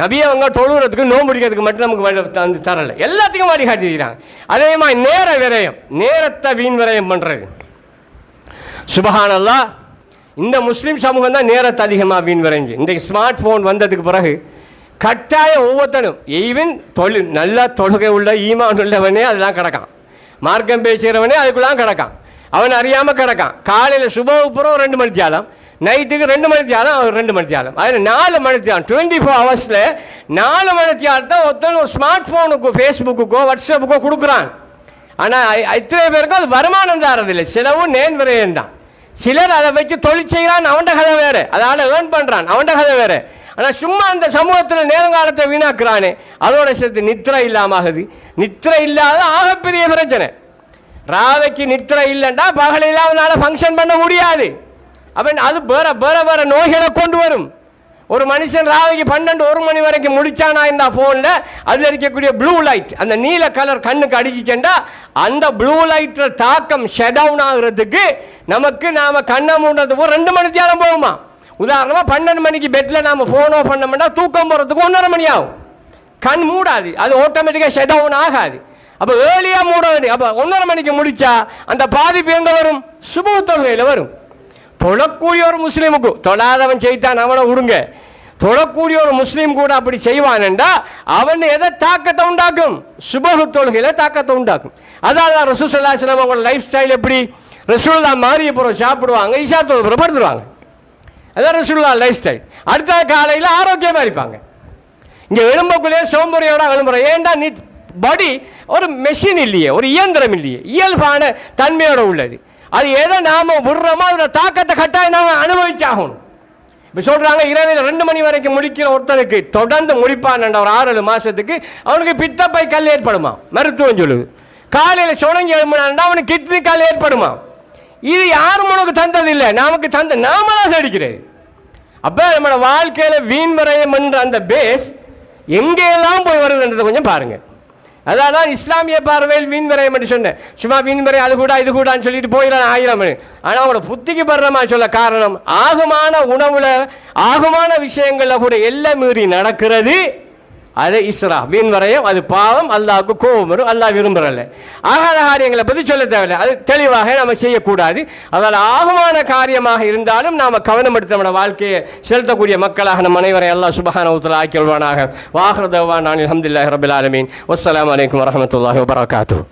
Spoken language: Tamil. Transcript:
நபி அவங்க தொழுகிறதுக்கு நோன்பு பிடிக்கிறதுக்கு மட்டும் நமக்கு வழி தந்து தரல. எல்லாத்துக்கும் வழி காட்டிக்கிறாங்க அதே மாதிரி நேர விரயம் நேரத்தை வீண் விரயம் பண்ணுறது சுபஹானல்லா இந்த முஸ்லீம் சமூகம் தான் நேரத்தை அதிகமாக வீண் விரைஞ்சு. இன்றைக்கு ஸ்மார்ட் ஃபோன் வந்ததுக்கு பிறகு கட்டாயம் ஒவ்வொருத்தனும் ஈவன் தொழில் நல்ல தொழுகை உள்ள ஈமான் உள்ளவனே அதெல்லாம் கிடக்கான். மார்க்கம் பேசுகிறவனே அதுக்குள்ளாம் கிடக்கான். அவன் அறியாமல் கிடக்கான். காலையில் சுபப்புறம் ரெண்டு மணி ஜாலம் நைட்டுக்கு ரெண்டு மணி தியானம் அவர் ரெண்டு மணி தியானம். அதில் நாலு மணி தியானம். டுவெண்ட்டி ஃபோர் ஹவர்ஸில் நாலு மணி தியாலத்தை ஒருத்தன் ஸ்மார்ட் ஃபோனுக்கோ ஃபேஸ்புக்குக்கோ வாட்ஸ்அப்புக்கோ கொடுக்குறான் ஆனால் இத்தனை பேருக்கும் அது வருமானம் தாரதில்லை. சிலவும் நேன் விரயம் தான். சிலர் அதை வச்சு தொழில் செய்கிறான் அவன்ட கதை வேறு. அதால் ஏர்ன் பண்ணுறான் அவன்ட கதை வேறு. ஆனால் சும்மா அந்த சமூகத்தில் நேரங்காலத்தை வீணாக்குறானே அதோட சேர்த்து நித்திரை இல்லாமல் ஆகுது. நித்திரை இல்லாத ஆகப்பெரிய பிரச்சனை. ராதைக்கு நித்திரை இல்லைண்டா பகலில் அவனால் ஃபங்க்ஷன் பண்ண முடியாது. அப்போ அது வேற வேற வேற நோய்களை கொண்டு வரும். ஒரு மனுஷன் ராவைக்கு பன்னெண்டு ஒரு மணி வரைக்கும் முடிச்சானா இந்த ஃபோனில் அதில் இருக்கக்கூடிய ப்ளூ லைட் அந்த நீல கலர் கண்ணுக்கு அடிச்சுச்சேன்டா அந்த ப்ளூ லைட்டில் தாக்கம் ஷெடவுன் ஆகுறதுக்கு நமக்கு நாம் கண்ணை மூடுறதுக்கு ஒரு ரெண்டு மணி நேரம் போகுமா? உதாரணமாக பன்னெண்டு மணிக்கு பெட்டில் நாம் ஃபோனோ பண்ணோம்னா தூக்கம் போகிறதுக்கு ஒன்றரை மணி ஆகும். கண் மூடாது அது ஆட்டோமேட்டிக்காக ஷெடவுன் ஆகாது. அப்போ ஏர்லியாக மூட வேண்டிய அப்போ ஒன்றரை மணிக்கு முடித்தா அந்த பாதிப்பு எங்கே வரும்? சுப தொழுகையில் வரும். தொழக்கூடிய ஒரு முஸ்லீமுக்கு தொழாதவன் செய்தான் அவனை விடுங்க தொழக்கூடிய ஒரு முஸ்லீம் கூட அப்படி செய்வானண்டா அவன் எதை தாக்கத்தை உண்டாக்கும்? சுபகு தொழுகையில தாக்கத்தை உண்டாக்கும். அதான் ரசூசல்லாஸ்லாம் அவங்களோட லைஃப் ஸ்டைல் எப்படி? ரசூல்லா மாறிய பிறகு சாப்பிடுவாங்க இஷா தொழுப்புற படுத்துருவாங்க அதான் ரசூல்லா லைஃப் ஸ்டைல் அடுத்த காலையில் ஆரோக்கியமாக இருப்பாங்க. இங்கே எலும்புக்குள்ளே சோம்பரியோட எழும்புறோம் ஏன்டா நீ பாடி ஒரு மெஷின் இல்லையே ஒரு இயந்திரம் இல்லையே இயல்பான தன்மையோட உள்ளது. அது எதை நாம விடுறோமோ அதில் தாக்கத்தை கட்டாயம் நாம அனுபவிச்சாகணும். இப்போ சொல்கிறாங்க இரவில் ரெண்டு மணி வரைக்கும் முடிக்கிற ஒருத்தனுக்கு தொடர்ந்து முடிப்பான் ஒரு ஆறு ஏழு மாதத்துக்கு அவனுக்கு பித்தப்பை கல் ஏற்படுமா? மருத்துவம் சொல்லுது. காலையில் சுணங்கி எழுப்பினான்டா அவனுக்கு கிட்னி கல் ஏற்படுமா? இது யாரும் உனக்கு தந்ததில்லை. நமக்கு தந்த நாம தான் அடிக்கிறது அப்போ நம்மளோட வாழ்க்கையில் வீண் விரயம் என்ற அந்த பேஸ் எங்கெல்லாம் போய் வருதுன்றதை கொஞ்சம் பாருங்கள் அதான் தான் இஸ்லாமிய பார்வையில் வீண் விரயம் என்று சொன்னேன். சும்மா வீண் விரயம் அது கூட இது கூடான்னு சொல்லிட்டு போயிடலாம் ஆயிரம். ஆனால் அவங்களோட புத்திக்கு படுறமா சொல்ல காரணம் ஆகுமான உணவுல ஆகுமான விஷயங்களில் கூட எல்லாம் மீறி நடக்கிறது அது இஸ்ரா. மீன் வரையும் அது பாவம் அல்லாவுக்கு கோபம் வரும் அல்லாஹ் விரும்புறல ஆகாத காரியங்களை பற்றி சொல்ல தேவையில்லை. அது தெளிவாக நம்ம செய்யக்கூடாது. அதனால் ஆகமான காரியமாக இருந்தாலும் நாம் கவனம் எடுத்து நம்ம வாழ்க்கையை செலுத்தக்கூடிய மக்களாக நம் அனைவரை அல்லாஹ் சுபஹான உத்தரா ஆக்கியல்வானாக நான் அலமதுல்லாஹி ரபில் ஆலமீன். வஸ்ஸலாமு வலைக்கம் வரஹமத்துல்லாஹி வரகாத்து